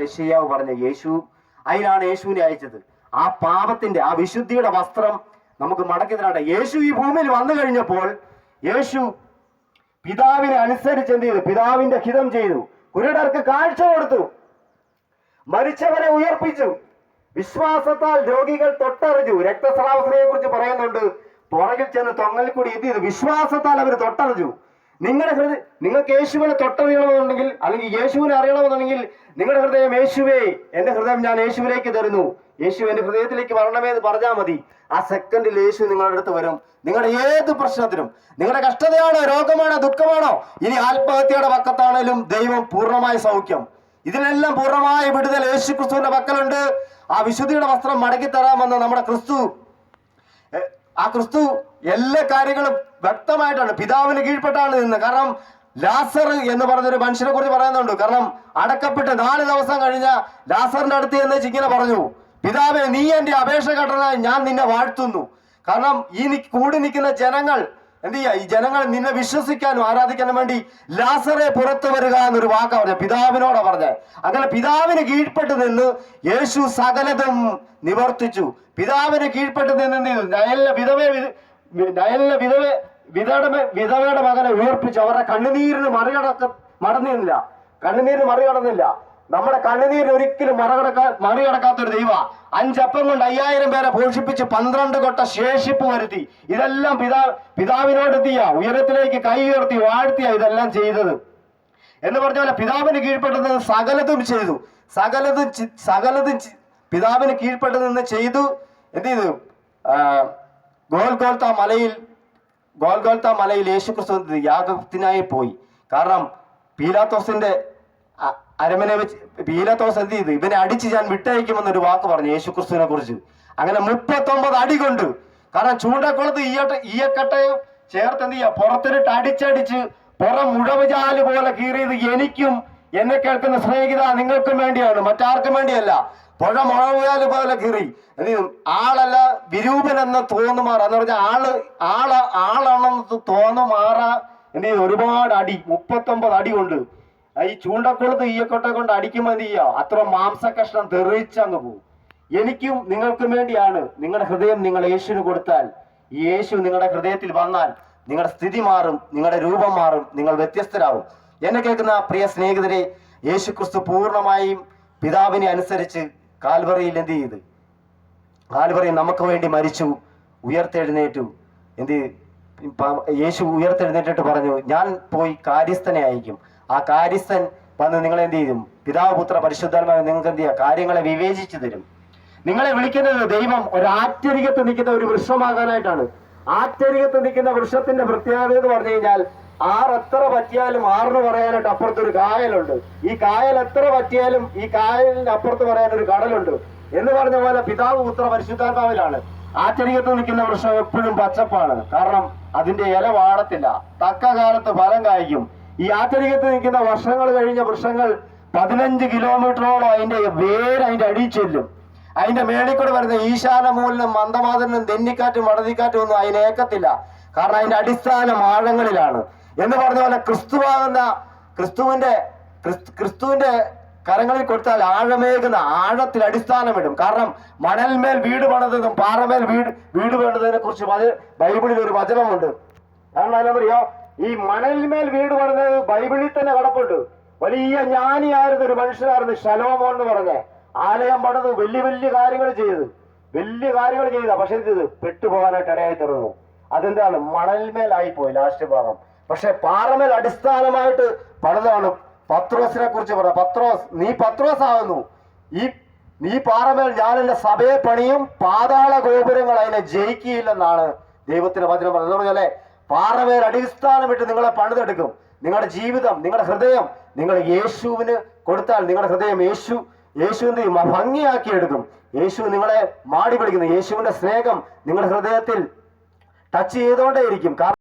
യശയ്യാവ് പറഞ്ഞ യേശു അതിലാണ് യേശുവിനെ അയച്ചത്. ആ പാപത്തിന്റെ ആ വിശുദ്ധിയുടെ വസ്ത്രം നമുക്ക് മടക്കി തരാട്ടെ യേശു ഈ ഭൂമിയിൽ വന്നു കഴിഞ്ഞപ്പോൾ യേശു പിതാവിനെ അനുസരിച്ച് എന്ത് ചെയ്തു? പിതാവിന്റെ ഹിതം ചെയ്തു. കുരുടർക്ക് കാഴ്ച കൊടുത്തു. മരിച്ചവരെ ഉയർപ്പിച്ചു. വിശ്വാസത്താൽ രോഗികൾ തൊട്ടറിഞ്ഞു. രക്തസ്രാവസ്ഥയെ കുറിച്ച് പറയുന്നുണ്ട്. പുറകിൽ ചെന്ന് തൊങ്ങൽ കൂടി എന്ത് ചെയ്തു? വിശ്വാസത്താൽ അവർ തൊട്ടറിഞ്ഞു. നിങ്ങളുടെ ഹൃദയ നിങ്ങൾക്ക് യേശുവിനെ തൊട്ടറിയണമെന്നുണ്ടെങ്കിൽ അല്ലെങ്കിൽ യേശുവിനെ അറിയണമെന്നുണ്ടെങ്കിൽ നിങ്ങളുടെ ഹൃദയം യേശുവേ എന്റെ ഹൃദയം ഞാൻ യേശുവിലേക്ക് തരുന്നു. യേശു എന്റെ ഹൃദയത്തിലേക്ക് വരണമേ എന്ന് പറഞ്ഞാൽ മതി. ആ സെക്കൻഡിൽ യേശു നിങ്ങളുടെ അടുത്ത് വരും. നിങ്ങളുടെ ഏത് പ്രശ്നത്തിനും നിങ്ങളുടെ കഷ്ടതയാണോ രോഗമാണോ ദുഃഖമാണോ ഇനി ആത്മഹത്യയുടെ പക്കത്താണേലും ദൈവം പൂർണമായ സൗഖ്യം. ഇതിനെല്ലാം പൂർണമായ വിടുതൽ യേശു ക്രിസ്തുവിന്റെ പക്കലുണ്ട്. ആ വിശുദ്ധിയുടെ വസ്ത്രം മടക്കി തരാമെന്ന് നമ്മുടെ ക്രിസ്തു ആ ക്രിസ്തു എല്ലാ കാര്യങ്ങളും വ്യക്തമായിട്ടാണ്. പിതാവിന് കീഴ്പ്പെട്ടാണ് നിന്ന് കാരണം ലാസർ എന്ന് പറഞ്ഞൊരു മനുഷ്യനെ കുറിച്ച് പറയുന്നുണ്ട്. കാരണം അടക്കപ്പെട്ട് നാല് ദിവസം കഴിഞ്ഞ ലാസറിന്റെ അടുത്ത് എന്ന് ഇങ്ങനെ പറഞ്ഞു പിതാവെ നീ എന്റെ അപേക്ഷ കേട്ടതായി ഞാൻ നിന്നെ വാഴ്ത്തുന്നു. കാരണം ഈ കൂടി നിൽക്കുന്ന ജനങ്ങൾ എന്ത് ചെയ്യാ ഈ ജനങ്ങൾ നിന്നെ വിശ്വസിക്കാനും ആരാധിക്കാനും വേണ്ടി ലാസറെ പുറത്തു വരിക എന്നൊരു വാക്കാ പറഞ്ഞ. പിതാവിനോടാ പറഞ്ഞ. അങ്ങനെ പിതാവിന് കീഴ്പ്പെട്ട് നിന്ന് യേശു സകലതും നിവർത്തിച്ചു. പിതാവിന് കീഴ്പ്പെട്ട് നിന്ന് നയലിലെ വിധവയെ നയലിലെ വിധവ വിധവയുടെ വിധവയുടെ മകനെ ഉയർപ്പിച്ചു. അവരുടെ കണ്ണുനീരിന് മറികടക്ക മടന്നില്ല കണ്ണുനീരിന് മറികടന്നില്ല. നമ്മുടെ കണ്ണുനീരിന് ഒരിക്കലും മറികടക്കാ മറികടക്കാത്ത ഒരു ദൈവ. അഞ്ചപ്പം കൊണ്ട് അയ്യായിരം പേരെ പോഷിപ്പിച്ച് പന്ത്രണ്ട് കൊട്ട ശേഷിപ്പ് വരുത്തി. ഇതെല്ലാം പിതാ പിതാവിനോട് എത്തിയ ഉയരത്തിലേക്ക് കൈ ഉയർത്തി വാഴ്ത്തിയ ഇതെല്ലാം ചെയ്തത്. എന്ന് പറഞ്ഞ പോലെ പിതാവിന് കീഴ്പ്പെട്ടത് സകലതും ചെയ്തു. സകലതും സകലതും പിതാവിന് കീഴ്പ്പെട്ടു നിന്ന് ചെയ്തു. എന്ത് ചെയ്തു? ഗോൽഗോൽത്ത മലയിൽ ഗോൽഗോൽത്ത മലയിൽ യേശുക്രിസ്തു യാഗത്തിനായി പോയി. കാരണം പീലാത്തോസിന്റെ അരമനെ വെച്ച് പീലാത്തോസ് എന്ത് ചെയ്തു? ഇവനെ അടിച്ച് ഞാൻ വിട്ടയക്കുമെന്നൊരു വാക്ക് പറഞ്ഞു യേശു ക്രിസ്തുവിനെ കുറിച്ച്. അങ്ങനെ മുപ്പത്തൊമ്പത് അടി കൊണ്ട്. കാരണം ചൂണ്ടക്കുളത്ത് ഈയട്ട ഈയക്കട്ടയും ചേർത്ത് എന്ത് ചെയ്യുക പുറത്തിട്ട് അടിച്ചടിച്ച് പുറം മുഴവുചാൽ പോലെ കീറിയത് എനിക്കും എന്നെ കേൾക്കുന്ന സ്നേഹിത നിങ്ങൾക്കും വേണ്ടിയാണ്. മറ്റാർക്കും വേണ്ടിയല്ല. പുഴ മുഴവുചാൽ പോലെ കീറി. ആളല്ല വിരൂപൻ എന്ന് തോന്നുമാറ. എന്ന് പറഞ്ഞാൽ ആൾ ആൾ ആളാണെന്ന് തോന്നുമാറ. എന്ത് ചെയ്യും ഒരുപാട് അടി മുപ്പത്തൊമ്പത് അടി കൊണ്ട്. ഈ ചൂണ്ടക്കൊളുത്ത് ഈയക്കൊട്ട കൊണ്ട് ചെയ്യുക അത്ര മാംസകഷ്ണം തെറിച്ചങ്ങ് പോകും എനിക്കും നിങ്ങൾക്കും വേണ്ടിയാണ് നിങ്ങളുടെ ഹൃദയം നിങ്ങൾ യേശുവിന് കൊടുത്താൽ. യേശു നിങ്ങളുടെ ഹൃദയത്തിൽ വന്നാൽ നിങ്ങളുടെ സ്ഥിതി മാറും നിങ്ങളുടെ രൂപം മാറും നിങ്ങൾ വ്യത്യസ്തരാകും എന്നെ കേൾക്കുന്ന പ്രിയ സ്നേഹിതരെ യേശു ക്രിസ്തു പൂർണമായും പിതാവിനെ അനുസരിച്ച് കാൽവറിയിൽ എന്ത് ചെയ്ത്? കാൽവറി നമുക്ക് വേണ്ടി മരിച്ചു ഉയർത്തെഴുന്നേറ്റു. എന്ത് യേശു ഉയർത്തെഴുന്നേറ്റിട്ട് പറഞ്ഞു ഞാൻ പോയി കാര്യസ്ഥനെ അയക്കും ആ കാര്യസ്ഥൻ വന്ന് നിങ്ങൾ എന്ത് ചെയ്യും? പിതാവ് പുത്ര പരിശുദ്ധാത്മാവ് നിങ്ങൾക്ക് എന്ത് ചെയ്യാം? കാര്യങ്ങളെ വിവേചിച്ചു തരും. നിങ്ങളെ വിളിക്കുന്നത് ദൈവം ഒരാറ്റരികത്ത് നിൽക്കുന്ന ഒരു വൃക്ഷമാകാനായിട്ടാണ്. ആറ്റരികത്ത് നിൽക്കുന്ന വൃക്ഷത്തിന്റെ പ്രത്യേകത എന്ന് പറഞ്ഞു കഴിഞ്ഞാൽ ആർ എത്ര പറ്റിയാലും ആറിന് പറയാനായിട്ട് അപ്പുറത്ത് ഒരു കായലുണ്ട്. ഈ കായൽ എത്ര പറ്റിയാലും ഈ കായലിന്റെ അപ്പുറത്ത് പറയാൻ ഒരു കടലുണ്ട്. എന്ന് പറഞ്ഞ പോലെ പിതാവ് പുത്ര പരിശുദ്ധാത്മാവിലാണ്. ആറ്റരികത്ത് നിൽക്കുന്ന വൃക്ഷം എപ്പോഴും പച്ചപ്പാണ്. കാരണം അതിന്റെ ഇല വാടത്തില്ല. തക്ക കാലത്ത് ഫലം കായ്ക്കും. ഈ ആറ്റരികത്ത് നിൽക്കുന്ന വർഷങ്ങൾ കഴിഞ്ഞ വൃക്ഷങ്ങൾ പതിനഞ്ച് കിലോമീറ്ററോളം അതിന്റെ വേര് അതിന്റെ അടിയിൽ ചെല്ലും. അതിന്റെ മേളിൽ കൂടെ വരുന്ന ഈശാനമൂലിനും മന്ദമാതനും തെന്നിക്കാറ്റും വടതിക്കാറ്റും ഒന്നും അതിനേക്കത്തില്ല കാരണം അതിന്റെ അടിസ്ഥാനം ആഴങ്ങളിലാണ് എന്ന് പറഞ്ഞ പോലെ ക്രിസ്തുവാകുന്ന ക്രിസ്തുവിന്റെ ക്രിസ്തുവിന്റെ കരങ്ങളിൽ കൊടുത്താൽ ആഴമേകുന്ന ആഴത്തിൽ അടിസ്ഥാനമിടും. കാരണം മണൽമേൽ വീട് പണിതതും പാറമേൽ വീട് വീട് പണിതതിനെ കുറിച്ച് ബൈബിളിൽ ഒരു വചനമുണ്ട്. കാരണം എന്താ പറയോ ഈ മണലിന്മേൽ വീട് പറഞ്ഞത് ബൈബിളിൽ തന്നെ കടപ്പുണ്ട്. വലിയ ജ്ഞാനിയായിരുന്ന ഒരു മനുഷ്യനായിരുന്നു ശലോമോ എന്ന് പറഞ്ഞ. ആലയം പണിത് വലിയ വലിയ കാര്യങ്ങൾ ചെയ്ത്. വലിയ കാര്യങ്ങൾ ചെയ്ത. പക്ഷെ ചെയ്ത് പെട്ടുപോകാനായിട്ട് ഇടയായി തീർന്നു. അതെന്താണ്? മണൽമേലായി പോയി ലാസ്റ്റ് ഭാഗം. പക്ഷെ പാറമേൽ അടിസ്ഥാനമായിട്ട് പണിതാണ് പത്രോസിനെ കുറിച്ച് പറ പത്രോസ് നീ പത്രോസ് ആകുന്നു ഈ നീ പാറമേൽ ഞാൻ എന്റെ സഭയെ പണിയും പാതാള ഗോപുരങ്ങൾ അതിനെ ജയിക്കുകയില്ലെന്നാണ് ദൈവത്തിന്റെ വചനം പറഞ്ഞത്. പറഞ്ഞല്ലേ പറഞ്ഞാലേ പാറമേൽ അടിസ്ഥാനമിട്ട് നിങ്ങളെ പണിതെടുക്കും. നിങ്ങളുടെ ജീവിതം നിങ്ങളുടെ ഹൃദയം നിങ്ങൾ യേശുവിന് കൊടുത്താൽ നിങ്ങളുടെ ഹൃദയം യേശു യേശുവിന്റെ ഭംഗിയാക്കി എടുക്കും യേശു നിങ്ങളെ മാടി പിടിക്കുന്നു. യേശുവിന്റെ സ്നേഹം നിങ്ങളുടെ ഹൃദയത്തിൽ ടച്ച് ചെയ്തുകൊണ്ടേയിരിക്കും. കാരണം